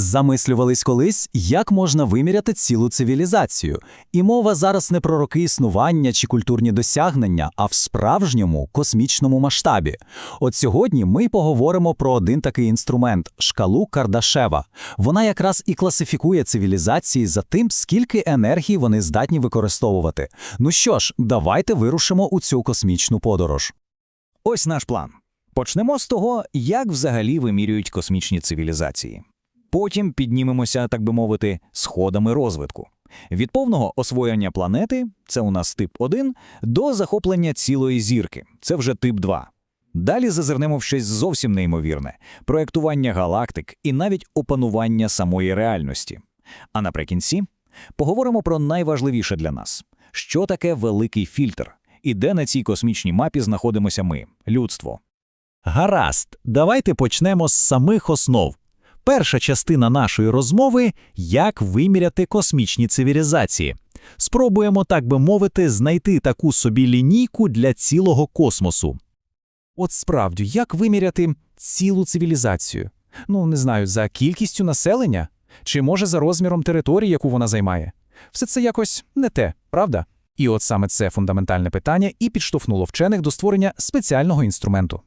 Замислювались колись, як можна виміряти цілу цивілізацію. І мова зараз не про роки існування чи культурні досягнення, а в справжньому космічному масштабі. От сьогодні ми поговоримо про один такий інструмент шкалу Кардашева. Вона якраз і класифікує цивілізації за тим, скільки енергії вони здатні використовувати. Ну що ж, давайте вирушимо у цю космічну подорож. Ось наш план. Почнемо з того, як взагалі вимірюють космічні цивілізації. Потім піднімемося, так би мовити, сходами розвитку. Від повного освоєння планети це у нас тип 1, до захоплення цілої зірки це вже тип 2. Далі зазирнемо в щось зовсім неймовірне проєктування галактик і навіть опанування самої реальності. А наприкінці поговоримо про найважливіше для нас: що таке великий фільтр, і де на цій космічній мапі знаходимося ми, людство. Гаразд, давайте почнемо з самих основ. Перша частина нашої розмови як виміряти космічні цивілізації. Спробуємо, так би мовити, знайти таку собі лінійку для цілого космосу. От справді, як виміряти цілу цивілізацію? Ну, не знаю, за кількістю населення? Чи може за розміром території, яку вона займає? Все це якось не те, правда? І от саме це фундаментальне питання і підштовхнуло вчених до створення спеціального інструменту.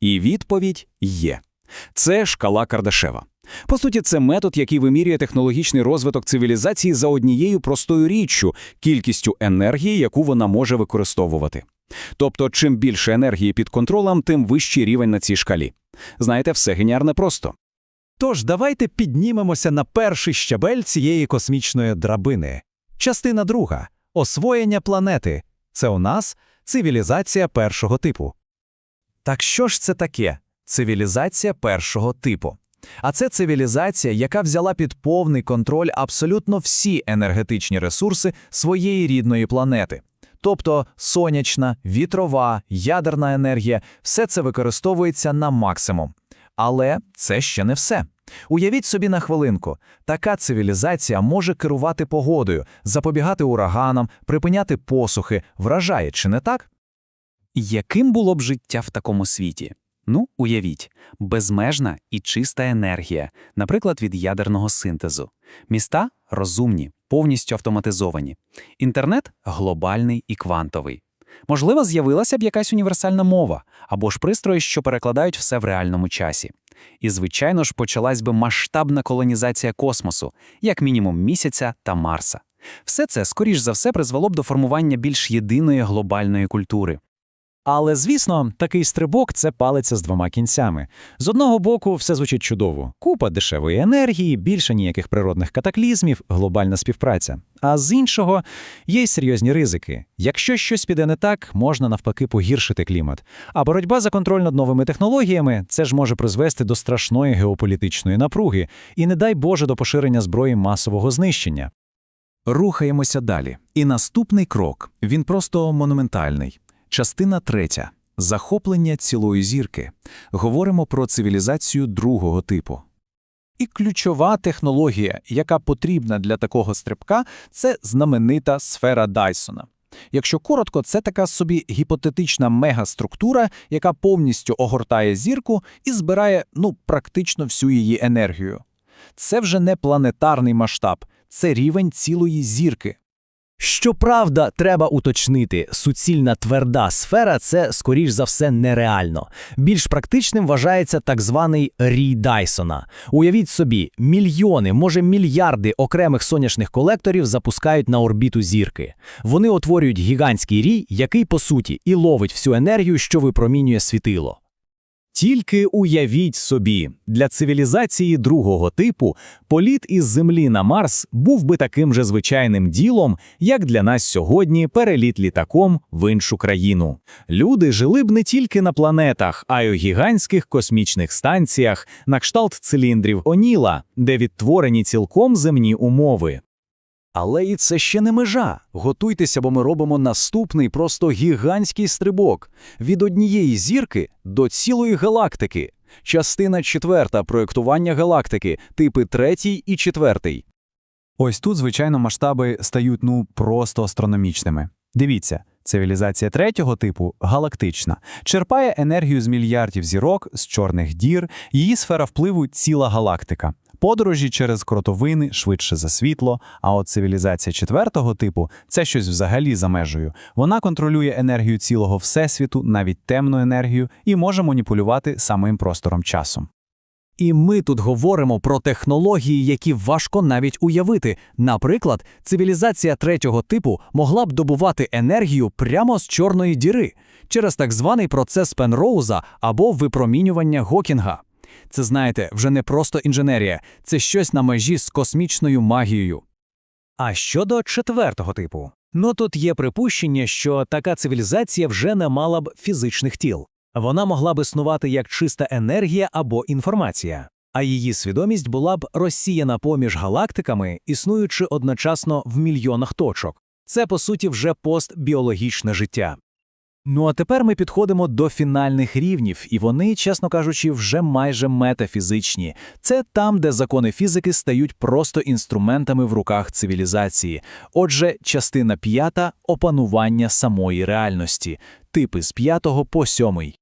І відповідь є. Це шкала Кардашева. По суті, це метод, який вимірює технологічний розвиток цивілізації за однією простою річчю кількістю енергії, яку вона може використовувати. Тобто, чим більше енергії під контролем, тим вищий рівень на цій шкалі. Знаєте, все геніарне просто. Тож давайте піднімемося на перший щабель цієї космічної драбини. Частина друга освоєння планети. Це у нас цивілізація першого типу. Так що ж це таке? Цивілізація першого типу. А це цивілізація, яка взяла під повний контроль абсолютно всі енергетичні ресурси своєї рідної планети. Тобто сонячна, вітрова, ядерна енергія все це використовується на максимум. Але це ще не все. Уявіть собі на хвилинку, така цивілізація може керувати погодою, запобігати ураганам, припиняти посухи, вражає, чи не так? Яким було б життя в такому світі? Ну, уявіть, безмежна і чиста енергія, наприклад, від ядерного синтезу. Міста розумні, повністю автоматизовані. Інтернет глобальний і квантовий. Можливо, з'явилася б якась універсальна мова або ж пристрої, що перекладають все в реальному часі. І, звичайно ж, почалась би масштабна колонізація космосу, як мінімум місяця та Марса. Все це, скоріш за все, призвело б до формування більш єдиної глобальної культури. Але, звісно, такий стрибок це палиця з двома кінцями. З одного боку, все звучить чудово: купа дешевої енергії, більше ніяких природних катаклізмів, глобальна співпраця. А з іншого є й серйозні ризики. Якщо щось піде не так, можна навпаки погіршити клімат. А боротьба за контроль над новими технологіями це ж може призвести до страшної геополітичної напруги і, не дай Боже, до поширення зброї масового знищення. Рухаємося далі. І наступний крок він просто монументальний. Частина третя захоплення цілої зірки. Говоримо про цивілізацію другого типу. І ключова технологія, яка потрібна для такого стрибка, це знаменита сфера Дайсона. Якщо коротко, це така собі гіпотетична мегаструктура, яка повністю огортає зірку і збирає ну, практично всю її енергію. Це вже не планетарний масштаб, це рівень цілої зірки. Щоправда, треба уточнити, суцільна тверда сфера це, скоріш за все, нереально. Більш практичним вважається так званий рій Дайсона. Уявіть собі, мільйони, може мільярди окремих сонячних колекторів запускають на орбіту зірки. Вони утворюють гігантський рій, який, по суті, і ловить всю енергію, що випромінює світило. Тільки уявіть собі, для цивілізації другого типу політ із Землі на Марс був би таким же звичайним ділом, як для нас сьогодні переліт літаком в іншу країну. Люди жили б не тільки на планетах, а й у гігантських космічних станціях, на кшталт циліндрів Оніла, де відтворені цілком земні умови. Але і це ще не межа. Готуйтеся, бо ми робимо наступний просто гігантський стрибок від однієї зірки до цілої галактики. Частина четверта проєктування галактики, типи третій і четвертий. Ось тут, звичайно, масштаби стають ну просто астрономічними. Дивіться, цивілізація третього типу галактична, черпає енергію з мільярдів зірок, з чорних дір, її сфера впливу ціла галактика. Подорожі через кротовини швидше за світло, а от цивілізація четвертого типу це щось взагалі за межею. Вона контролює енергію цілого всесвіту, навіть темну енергію, і може маніпулювати самим простором часом. І ми тут говоримо про технології, які важко навіть уявити. Наприклад, цивілізація третього типу могла б добувати енергію прямо з чорної діри через так званий процес Пенроуза або випромінювання Гокінга. Це, знаєте, вже не просто інженерія, це щось на межі з космічною магією. А щодо четвертого типу, ну тут є припущення, що така цивілізація вже не мала б фізичних тіл. Вона могла б існувати як чиста енергія або інформація, а її свідомість була б розсіяна поміж галактиками, існуючи одночасно в мільйонах точок. Це, по суті, вже постбіологічне життя. Ну а тепер ми підходимо до фінальних рівнів, і вони, чесно кажучи, вже майже метафізичні. Це там, де закони фізики стають просто інструментами в руках цивілізації. Отже, частина п'ята опанування самої реальності, типи з п'ятого по сьомий.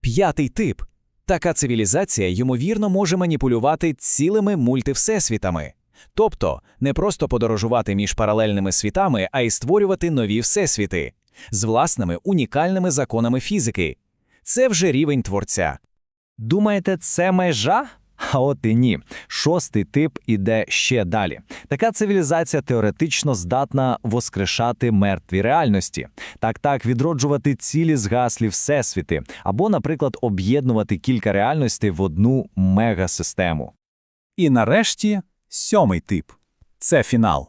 П'ятий тип. Така цивілізація, ймовірно, може маніпулювати цілими мультивсесвітами. Тобто не просто подорожувати між паралельними світами, а й створювати нові всесвіти з власними унікальними законами фізики. Це вже рівень творця. Думаєте, це межа? А от і ні. Шостий тип іде ще далі. Така цивілізація теоретично здатна воскрешати мертві реальності, так так відроджувати цілі згаслі всесвіти, або, наприклад, об'єднувати кілька реальностей в одну мегасистему. І нарешті сьомий тип це фінал.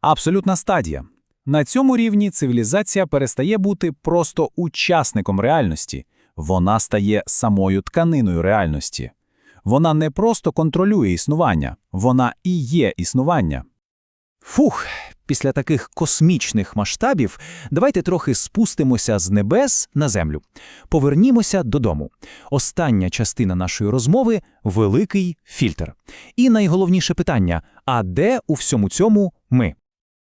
Абсолютна стадія. На цьому рівні цивілізація перестає бути просто учасником реальності, вона стає самою тканиною реальності. Вона не просто контролює існування, вона і є існування. Фух, після таких космічних масштабів давайте трохи спустимося з небес на землю. Повернімося додому. Остання частина нашої розмови великий фільтр. І найголовніше питання: а де у всьому цьому ми?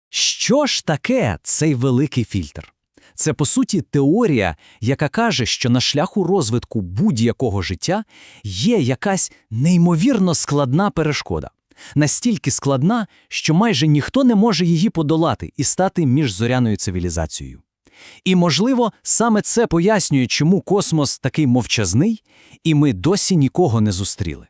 Що ж таке цей великий фільтр? Це, по суті, теорія, яка каже, що на шляху розвитку будь-якого життя є якась неймовірно складна перешкода. Настільки складна, що майже ніхто не може її подолати і стати міжзоряною цивілізацією. І, можливо, саме це пояснює, чому космос такий мовчазний, і ми досі нікого не зустріли.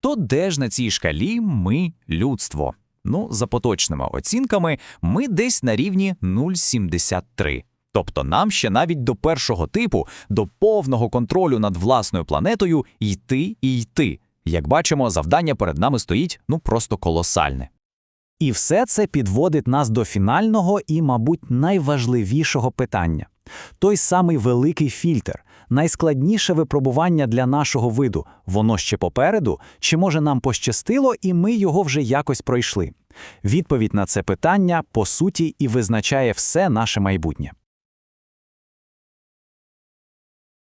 То де ж на цій шкалі ми людство? Ну, за поточними оцінками, ми десь на рівні 0,73. Тобто нам ще навіть до першого типу, до повного контролю над власною планетою йти і йти. Як бачимо, завдання перед нами стоїть ну просто колосальне. І все це підводить нас до фінального і, мабуть, найважливішого питання. Той самий великий фільтр, найскладніше випробування для нашого виду. Воно ще попереду, чи може нам пощастило, і ми його вже якось пройшли? Відповідь на це питання, по суті, і визначає все наше майбутнє.